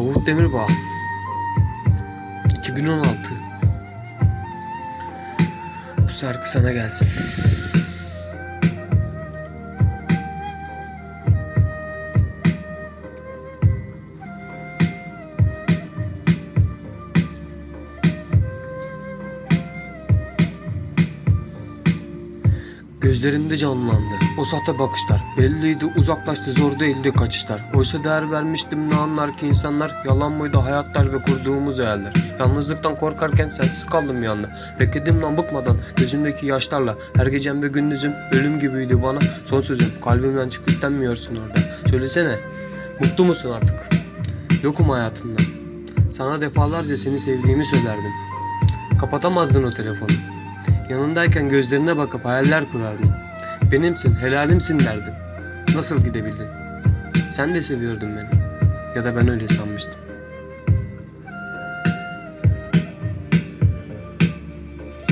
Davut Demirbağ 2016 Bu şarkı sana gelsin. Gözlerimde canlandı. O sahte bakışlar Belliydi uzaklaştı zor değildi kaçışlar. Oysa değer vermiştim ne anlar ki insanlar? Yalan mıydı hayatlar ve kurduğumuz hayaller Yalnızlıktan korkarken sensiz kaldım yanında Bekledim lan bıkmadan gözümdeki yaşlarla. Her gecem ve gündüzüm ölüm gibiydi bana. Son sözüm kalbimden çık istenmiyorsun orada. Söylesene mutlu musun artık? Yokum hayatında. Sana defalarca seni sevdiğimi söylerdim. Kapatamazdın o telefonu Yanındayken gözlerine bakıp hayaller kurardım. Benimsin, helalimsin derdim. Nasıl gidebildin? Sen de seviyordun beni. Ya da ben öyle sanmıştım.